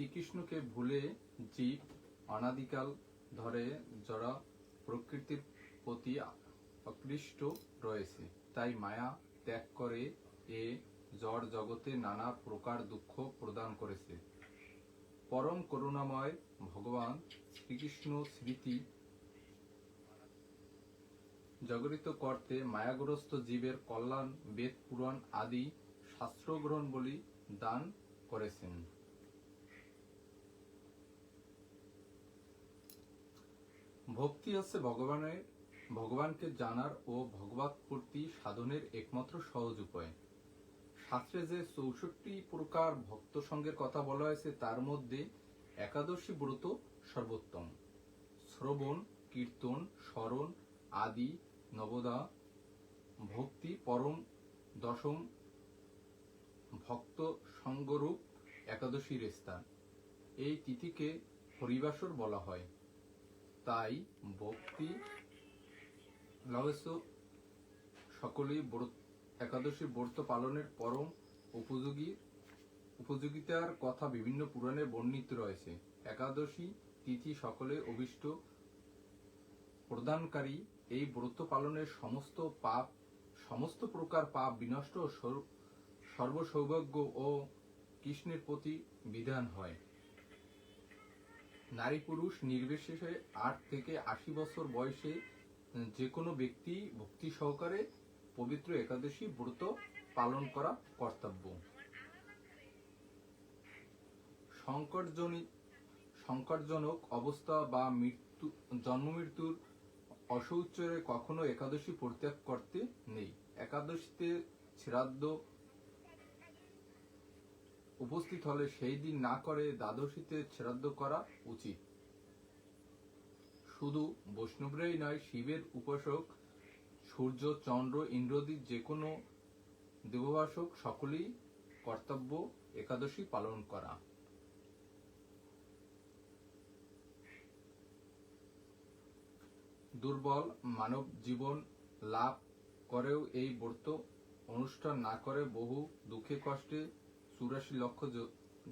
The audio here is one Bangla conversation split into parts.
শ্রীকৃষ্ণকে ভুলে জীব অনাদিকাল ধরে যারা প্রকৃতির প্রতি আকৃষ্ট রয়েছে। তাই মায়া ত্যাগ করে এ জড় জগতে নানা প্রকার দুঃখ প্রদান করেছে। পরম করুণাময় ভগবান শ্রীকৃষ্ণ স্মৃতি জগরিত করতে মায়াগ্রস্ত জীবের কল্যাণ, বেদ, পুরাণ আদি শাস্ত্র গ্রহণ বলি দান করেছেন। ভক্তি হচ্ছে ভগবানের, ভগবানকে জানার ও ভগবত প্রতি সাধনের একমাত্র সহজ উপায়। শাস্ত্রে যে চৌষট্টি প্রকার ভক্ত সঙ্গের কথা বলা হয়েছে, তার মধ্যে একাদশী ব্রত সর্বোত্তম। শ্রবণ, কীর্তন, স্মরণ আদি, নবদা, ভক্তি পরম, দশম ভক্ত সঙ্গরূপ, একাদশীর স্থান। এই তিথিকে হরিবাসর বলা হয়। তাই ভক্তি লাভস্য সকলেই ব্রত- একাদশী ব্রত পালনের পরম উপযোগী, উপযোগিতার কথা বিভিন্ন পুরাণে বর্ণিত রয়েছে। একাদশী তিথি সকলে অভিষ্ট প্রদানকারী, এই ব্রত পালনের সমস্ত পাপ, সমস্ত প্রকার পাপ বিনষ্ট সর্বসৌভাগ্য ও কৃষ্ণের প্রতি বিধান হয়। নারী পুরুষ নির্বিশেষে আট থেকে আশি বছর বয়সে যে কোনো ব্যক্তি ভক্তি সহকারে পবিত্র একাদশী ব্রত পালন করা কর্তব্য। সংকটজনক অবস্থা বা মৃত্যু, জন্ম মৃত্যুর অসৌচরে কখনো একাদশী পরিত্যাগ করতে নেই। একাদশীতে শ্রাদ্ধ উপস্থিত হলে সেই দিন না করে দ্বাদশীতে শ্রাদ্ধ করা উচিত। শুধু বৈষ্ণবরাই নয়, শিবের উপাসক, সূর্য, চন্দ্র, ইন্দ্রদি যে কোনো দেবভাসক সকলেই কর্তব্য একাদশী পালন করা। দুর্বল মানব জীবন লাভ করেও এই ব্রত অনুষ্ঠান না করে বহু দুঃখে কষ্টে চুরাশি লক্ষ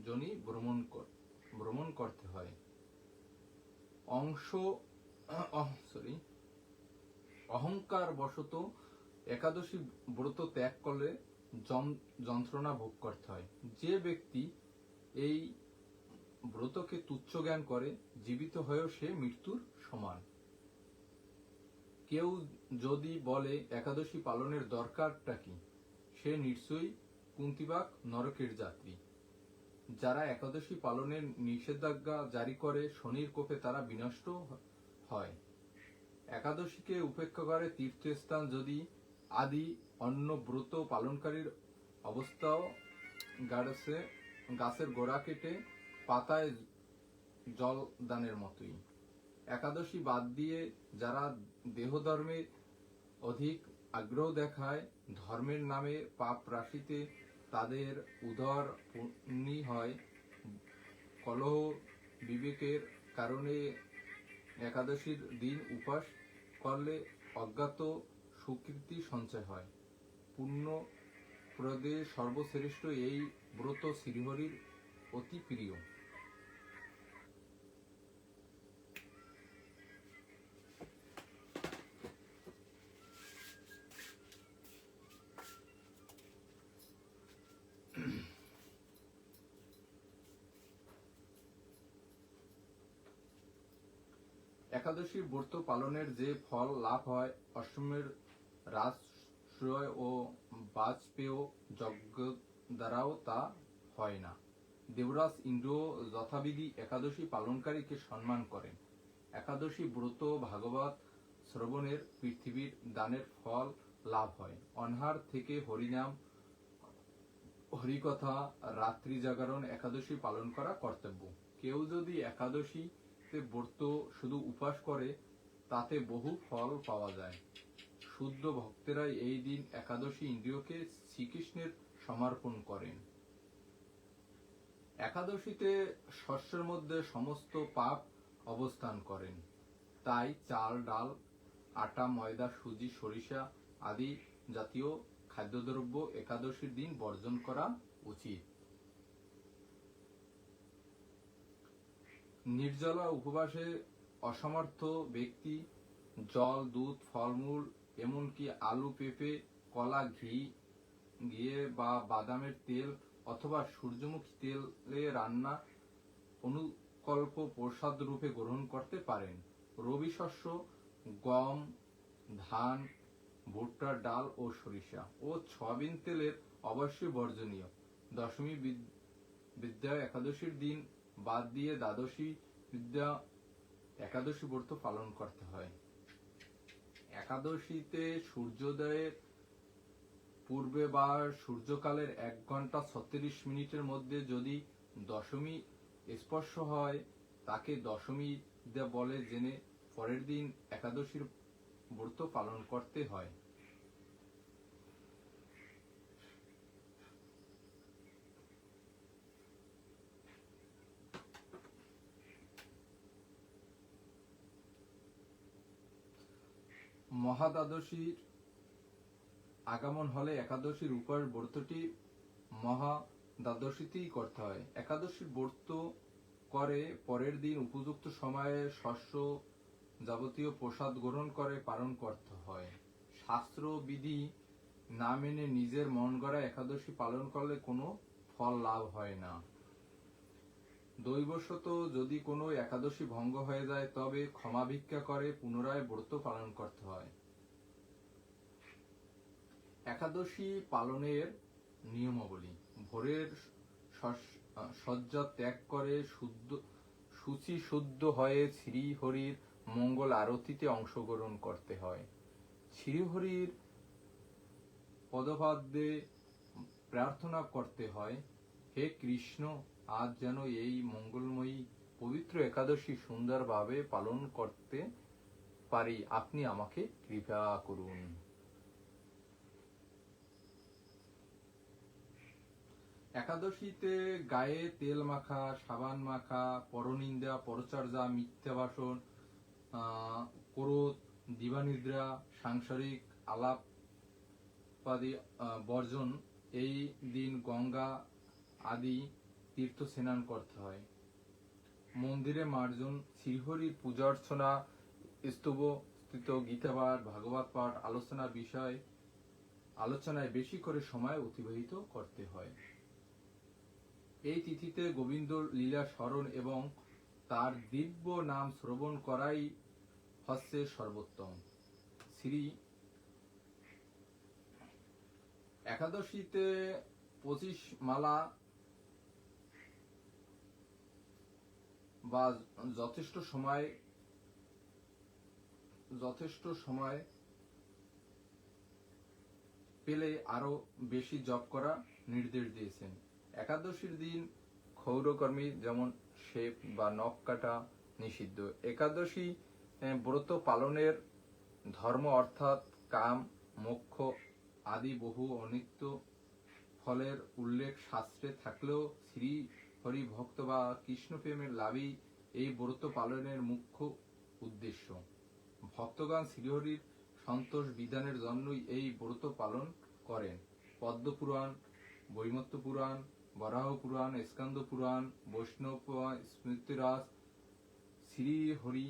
জনই ভ্রমণ ভ্রমণ করতে হয়। অংশ সরি অহংকার বশত একাদশী ব্রত ত্যাগ করলে যন্ত্রণা ভোগ করতে হয়। যে ব্যক্তি এই ব্রতকে তুচ্ছ জ্ঞান করে, জীবিত হয়েও সে মৃত্যুর সমান। কেউ যদি বলে, একাদশী পালনের দরকারটা কি? সে নিশ্চয়ই কুন্তিবাক নরকের যাত্রী। যারা একাদশী পালনের নিষেধাজ্ঞা জারি করে, শনির কোপে তারা বিনষ্ট হয়। একাদশীকে উপেক্ষা করে তীর্থস্থান যদি আদি অন্য ব্রত পালনকারীর অবস্থাও গাছে গাছের গোড়া কেটে পাতায় জল দানের মতোই। একাদশী বাদ দিয়ে যারা দেহধর্মে অধিক আগ্রহ দেখায়, ধর্মের নামে পাপ রাশিতে তাদের উদার পুণ্যি হয়। কলহ বিবেকের কারণে একাদশীর দিন উপাস করলে অজ্ঞাত সুকৃতি সঞ্চয় হয়। পুণ্য প্রদে সর্বশ্রেষ্ঠ এই ব্রত শ্রীহরির অতি প্রিয়। একাদশী ব্রত পালনের যে ফল লাভ হয় অশ্বমের রাজশ্রয় ও বাজপেয় যজ্ঞ দ্বারাও তা হয় না। দেবরাজ ইন্দ্র যথাবিধি একাদশী পালনকারীকে সম্মান করেন। একাদশী ব্রত ভাগবত শ্রবণের পৃথিবীর দানের ফল লাভ হয়। অনহার থেকে হরিনাম, হরিকথা রাত্রি জাগরণ একাদশী পালন করা কর্তব্য। কেউ যদি একাদশীতে ব্রত শুধু উপাস করে, তাতে বহু ফল পাওয়া যায়। শুদ্ধ ভক্তেরা এই দিন একাদশী ইন্দ্রিয়কে শ্রীকৃষ্ণের সমর্পণ করেন। একাদশীতে শস্যের মধ্যে সমস্ত পাপ অবস্থান করেন। তাই চাল, ডাল, আটা, ময়দা, সুজি, সরিষা আদি জাতীয় খাদ্যদ্রব্য একাদশীর দিন বর্জন করা উচিত। নির্জলা উপবাসে অসমর্থ ব্যক্তি, জল, দুধ, ফলমূল, এমনকি আলু, পেঁপে, কলা, ঘি, ঘিয়ে বা বাদামের তেল অথবা সূর্যমুখী তেলে রান্না অনুকল্প প্রসাদ রূপে গ্রহণ করতে পারেন। রবি শস্য, গম, ধান ভুট্টার ডাল ও সরিষা ও সয়াবিন তেলের অবশ্যই বর্জনীয়। দশমী বিদ- বিদ্যা একাদশীর দিন বাদ দিয়ে দ্বাদশী বিদ্যা একাদশী ব্রত পালন করতে হয়। একাদশীতে সূর্যোদয়ের পূর্বে বা সূর্যকালের এক ঘণ্টা ছত্রিশ মিনিটের মধ্যে যদি দশমী স্পর্শ হয়, তাকে দশমী বলে জেনে পরের দিন একাদশীর ব্রত পালন করতে হয়। মহাদ্বাদশীর আগমন হলে একাদশীর উপর ব্রতটি মহা দ্বাদশীতেই করতে হয়। একাদশীর ব্রত করে পরের দিন উপযুক্ত সময়ে শস্য যাবতীয় প্রসাদ গ্রহণ করে পালন করতে হয়। শাস্ত্র বিধি না মেনে নিজের মন গড়া একাদশী পালন করলে কোনো ফল লাভ হয় না। দৈবশত যদি কোনো একাদশী ভঙ্গ হয়ে যায়, তবে ক্ষমা ভিক্ষা করে পুনরায় ব্রত পালন করতে হয়। একাদশী পালনের নিয়মাবলী। ভোরের শয্যা ত্যাগ করে শুদ্ধ শুচি শুদ্ধ হয়ে শ্রীহরির মঙ্গল আরতিতে অংশগ্রহণ করতে হয়। শ্রীহরির পদপাদ্যে প্রার্থনা করতে হয়, হে কৃষ্ণ আজ যেন এই মঙ্গলময়ী পবিত্র একাদশী সুন্দরভাবে পালন করতে পারি আপনি আমাকে কৃপা করুন। একাদশীতে গায়ে তেল মাখা সাবান মাখা পরনিন্দা পরচর্যা মিথ্যা ভাষণ আহ, ক্রোধ দিবানিদ্রা সাংসারিক আলাপাদি আহ, বর্জন এই দিন গঙ্গা আদি তীর্থ স্নান করতে হয়। মন্দিরে মার্জন শ্রীহরির পূজা অর্চনা, স্তব স্থিত গীতাপাঠ ভাগবত পাঠ, আলোচনা বিষয় আলোচনায় বেশি করে সময় অতিবাহিত করতে হয়। এই তিথিতে গোবিন্দ লীলা স্মরণ এবং তার দিব্য নাম শ্রবণ করাই হচ্ছে সর্বোত্তম। শ্রী একাদশীতে পঁচিশ মালা বা যথেষ্ট সময় যথেষ্ট সময় পেলে আরও বেশি জপ করা নির্দেশ দিয়েছেন। একাদশীর দিন ক্ষৌরকর্মী যেমন শেপ বা নখ কাটা নিষিদ্ধ। একাদশী ব্রত পালনের ধর্ম অর্থাৎ কাম, মোক্ষ আদি বহু অনিত্য ফলের উল্লেখ শাস্ত্রে থাকলেও শ্রী হরি ভক্ত বা কৃষ্ণ প্রেমের লাভই এই ব্রত পালনের মুখ্য উদ্দেশ্য। ভক্তগণ শ্রীহরির সন্তোষ বিধানের জন্যই এই ব্রত পালন করেন। পদ্ম পুরাণ বৈমত্য পুরাণ বরাহ পুরাণ স্কন্দ পুরাণ বৈষ্ণব পুরাণ, স্মৃতিরাজ শ্রী হরি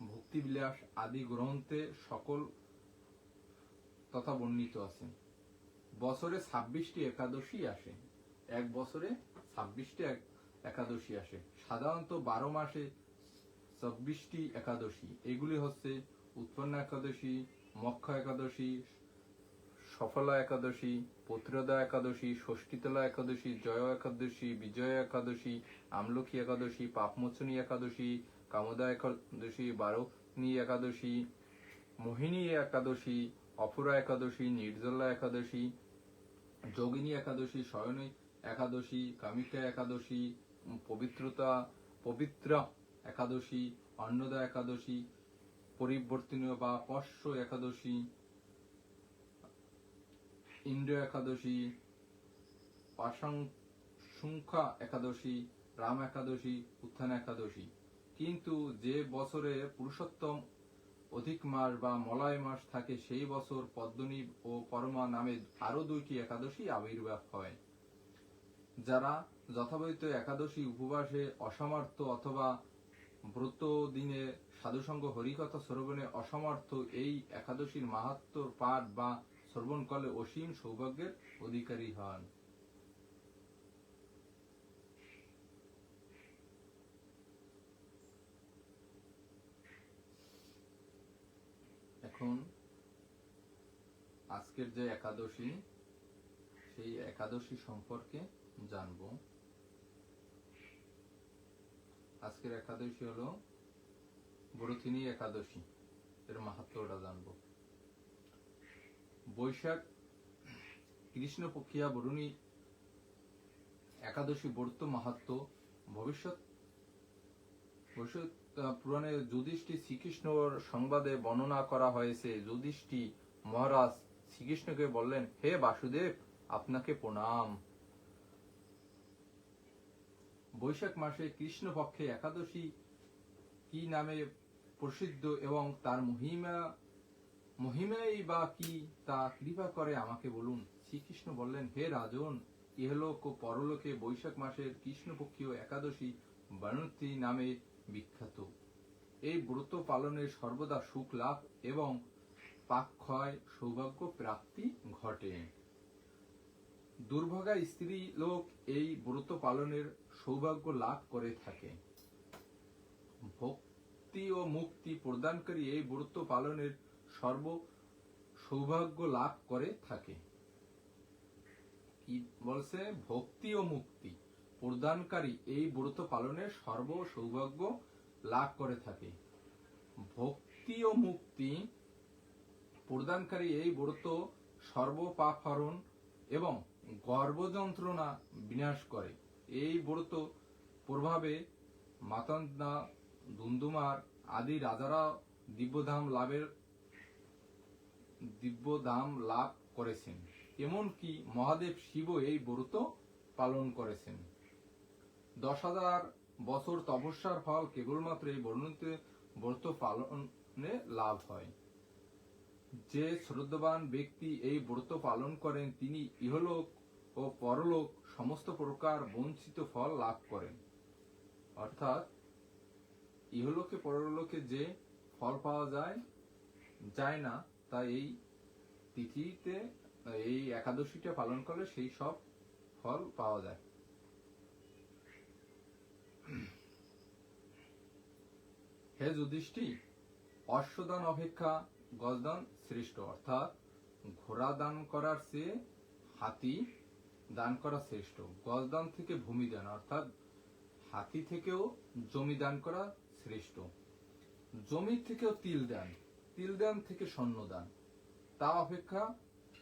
ভক্তিবিলাস আদি গ্রন্থে সকল তথা বর্ণিত আছে। বছরে ছাব্বিশটি একাদশী আসে। এক বছরে ছাব্বিশটি একাদশী আসে। সাধারণত বারো মাসে চব্বিশটি একাদশী। এগুলি হচ্ছে উৎপন্ন একাদশী, মক্ষ একাদশী, সফলা একাদশী পত্রদা একাদশী, ষষ্ঠীতলা একাদশী, জয় একাদশী, বিজয় একাদশী, আমলকি একাদশী, পাপমোচনী একাদশী, কামদা একাদশী বারণী একাদশী, মোহিনী একাদশী, অপরা একাদশী, নির্জলা একাদশী, যোগিনী একাদশী, শয়নী একাদশী, কামিকা একাদশী পবিত্রতা, পবিত্র একাদশী, অন্নদা একাদশী পরিবর্তনীয় বা পশ্য একাদশী, ইন্দ্র একাদশী পাশংখ্যা একাদশী, রাম একাদশী, উত্থান একাদশী। কিন্তু যে বছরে পুরুষোত্তম অধিক মাস বা মলয় মাস থাকে, সেই বছর পদ্মনী ও পরমা নামে আরও দুইটি একাদশী আবির্ভাব হয়। যারা যথাবিহিত একাদশী উপবাসে অসমর্থ অথবা ব্রত দিনে সাধুসঙ্গ হরিকথা শ্রবণে অসমর্থ এই একাদশীর মাহাত্ম পাঠ বা শ্রবণ করলে অসীম সৌভাগ্যের অধিকারী হন। এখন আজকের যে একাদশী, সেই একাদশী সম্পর্কে জানব। আজকের একাদশী হলো বরথিনী একাদশী, এর মাহাত্মটা জানব। বৈশাখ, কৃষ্ণ পক্ষিয়া বরুণী একাদশী ব্রত মাহাত্ম। ভবিষ্যৎ ভবিষ্যৎ পুরাণে যুধিষ্ঠি শ্রীকৃষ্ণর সংবাদে বর্ণনা করা হয়েছে যুধিষ্ঠি মহারাজ শ্রীকৃষ্ণকে বললেন, হে বাসুদেব, আপনাকে প্রণাম। বৈশাখ মাসে কৃষ্ণ পক্ষে একাদশী কি নামে প্রসিদ্ধ এবং তার মহিমা, মহিমাই বা কি তা কৃপা করে আমাকে বলুন। শ্রীকৃষ্ণ বললেন, হে রাজন, ইহলোক ও পরলোকে বৈশাখ মাসের কৃষ্ণপক্ষীয় একাদশী বানুতি নামে বিখ্যাত। এই ব্রত পালনের সর্বদা সুখ লাভ এবং পাক্ষয় সৌভাগ্য প্রাপ্তি ঘটে। দুর্ভাগা স্ত্রী লোক এই ব্রত পালনের সৌভাগ্য লাভ করে থাকে। ভক্তি ও মুক্তি প্রদানকারী এই ব্রত পালনের সর্ব সৌভাগ্য লাভ করে থাকে। কি বলছে? ভক্তি ও মুক্তি প্রদানকারী এই ব্রত পালনের সর্ব সৌভাগ্য লাভ করে থাকে। ভক্তি ও মুক্তি প্রদানকারী এই ব্রত সর্বপাফরণ এবং গর্ভযন্ত্রণা বিনাশ করে। এই ব্রত প্রভাবে মাতন্দা দুন্দুমার আদি রাজারা দিব্যধাম লাভের, দিব্যধাম লাভ করেছেন। এমনকি মহাদেব শিব এই ব্রত পালন করেছেন। দশ হাজার বছর তপস্যার ফল কেবলমাত্র এই বর্ণিত ব্রত পালনে লাভ হয়। যে শ্রদ্ধাবান ব্যক্তি এই ব্রত পালন করেন, তিনি ইহলোক ও পরলোক সমস্ত প্রকার বঞ্চিত ফল লাভ করেন। অর্থাৎ, ইহলোকে পরলোকে যে ফল পাওয়া যায় যায় না, তা এই তিথিতে, এই একাদশীটা পালন করলে সেই সব ফল পাওয়া যায়। হে যুধিষ্ঠি, অশ্বদান অপেক্ষা গজদান শ্রেষ্ঠ, অর্থাৎ ঘোড়া দান করার চেয়ে হাতি দান করা শ্রেষ্ঠ। গজদান থেকে ভূমি দান অর্থাৎ হাতি থেকেও জমি দান করা শ্রেষ্ঠ। জমি থেকেও তিল দান তিল দান থেকে স্বর্ণ দান। তা অপেক্ষা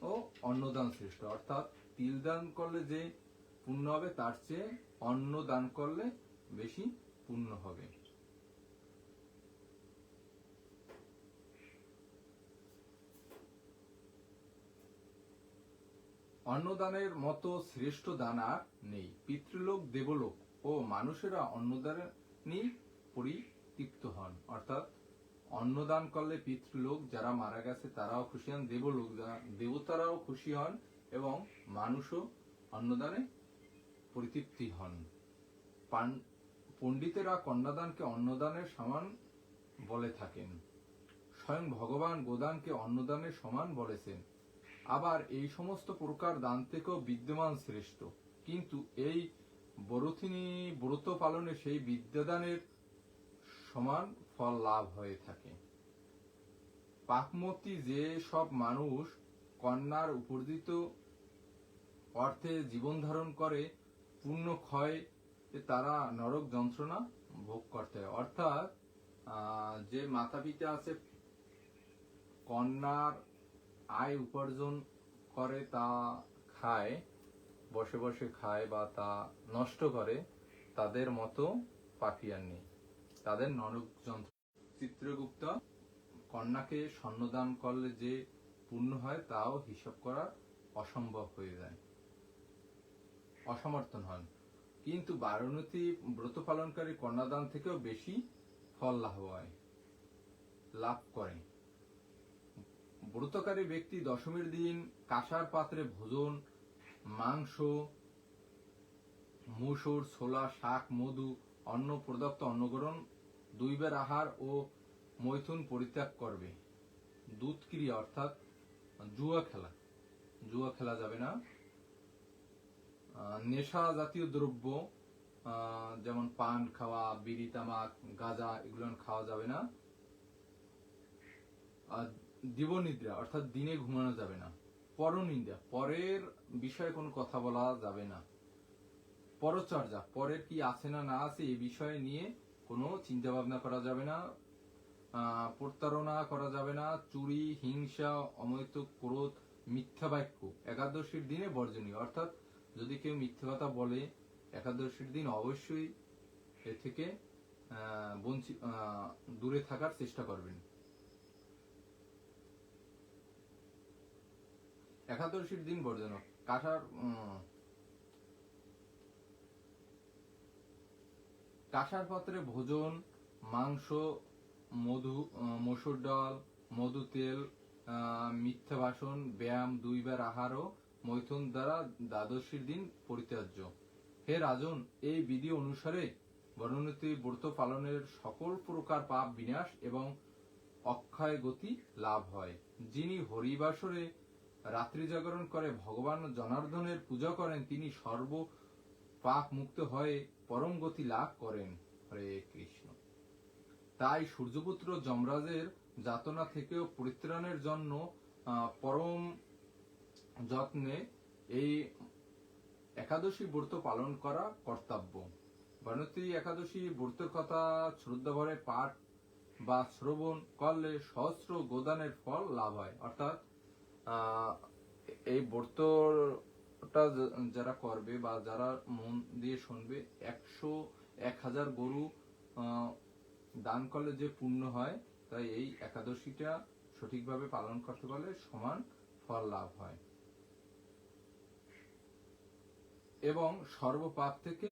ও অন্নদান শ্রেষ্ঠ, অর্থাৎ তিল দান করলে যে পুণ্য হবে, তার চেয়ে অন্ন দান করলে বেশি পুণ্য হবে। অন্নদানের মতো শ্রেষ্ঠ দান আর নেই। পিতৃলোক, দেবলোক ও মানুষেরা অন্নদানই পরিতৃপ্ত হন। অর্থাৎ অন্নদান করলে পিতৃলোক যারা মারা গেছে, তারাও খুশি হন, দেবলোক দেবতারাও খুশি হন এবং মানুষও অন্নদানে পরিতৃপ্তি হন। পণ্ডিতেরা কন্যাদানকে অন্নদানের সমান বলে থাকেন। স্বয়ং ভগবান গোদানকে অন্নদানের সমান বলেছেন। আবার এই সমস্ত প্রকার দান থেকেও বিদ্যমান শ্রেষ্ঠ। কিন্তু এই বরথিনী ব্রত পালনে সেই বিদ্যাদানের সমান ফল লাভ হয়ে থাকে। পাকমতি যে সব মানুষ কন্যার উপার্জিত অর্থে জীবন ধারণ করে, পূর্ণ ক্ষয় তারা নরক যন্ত্রণা ভোগ করতে হয়। অর্থাৎ যে মাতা পিতা আছে, কন্যার আয় উপার্জন করে তা খায়, বসে বসে খায় বা তা নষ্ট করে, তাদের মতো পাপিয়ার নেই তাদের নরক যন্ত্র। চিত্রগুপ্ত কন্যাকে স্বর্ণদান করলে যে পূর্ণ হয়, তাও হিসাব করা অসম্ভব হয়ে যায়। অসমর্থন হন। কিন্তু বারণতি ব্রত পালনকারী কন্যাদান থেকেও বেশি ফল লাভ হয়, লাভ করে। ব্রতকারী ব্যক্তি দশমীর দিন কাঁসার পাত্রে ভোজন, মাংস, মুসুর, ছোলা, শাক, মধু, অন্ন প্রদত্ত অন্নগ্রহণ, দুইবার আহার ও মৈথুন পরিত্যাগ করবে। দুধ অর্থাৎ জুয়া খেলা। জুয়া খেলা যাবে না। নেশা জাতীয় দ্রব্য যেমন পান খাওয়া, বিড়ি, তামাক, গাঁজা, এগুলো খাওয়া যাবে না। আর দিবনিদ্রা অর্থাৎ দিনে ঘুমানো যাবে না। পরনিন্দা পরের বিষয়ে কোনো কথা বলা যাবে না। পরচর্যা পরের কি আছে না না আছে এই বিষয়ে নিয়ে কোনো চিন্তা ভাবনা করা যাবে না প্রতারণা করা যাবে না চুরি হিংসা অমৈত ক্রোধ মিথ্যা বাক্য। একাদশীর দিনে বর্জনীয় অর্থাৎ যদি কেউ মিথ্যা কথা বলে একাদশীর দিন অবশ্যই এ থেকে আহ, বঞ্চি- আহ, দূরে থাকার চেষ্টা করবেন। একাদশীর দিন কাঁঠার উম, কাঁসার পাত্রে ভোজন মাংস মধু মসুর ডাল মধু তেল মিথ্যা ভাষণ ব্যায়াম দুইবার আহার ও মৈথুন দ্বারা দ্বাদশীর দিন পরিত্যাজ্য। হে রাজন এই বিধি অনুসারে বর্ণনীত ব্রত পালনের সকল প্রকার পাপ বিনাশ এবং অক্ষয় গতি লাভ হয়। যিনি হরিবাসরে রাত্রি জাগরণ করে, ভগবান জনার্দনের পূজা করেন, তিনি সর্ব পাপ মুক্ত হয়ে পরম গতি লাভ করেন হরে কৃষ্ণ। তাই সূর্যপুত্র যমরাজের যাতনা থেকেও পরিত্রাণের জন্য পরম যত্নে এই একাদশী ব্রত পালন করা কর্তব্য। বর্ণতি একাদশী ব্রতের কথা শ্রদ্ধাভরে পাঠ বা শ্রবণ করলে সহস্র গোদানের ফল লাভ হয়। অর্থাৎ এই ব্রতটা যারা করবে বা যারা মন দিয়ে শুনবে, একশো এক হাজার গরু দান করলে যে পূর্ণ হয়, তাই এই একাদশীটা সঠিকভাবে পালন করতে পারলে সমান ফল লাভ হয়। এবং সর্বপাপ থেকে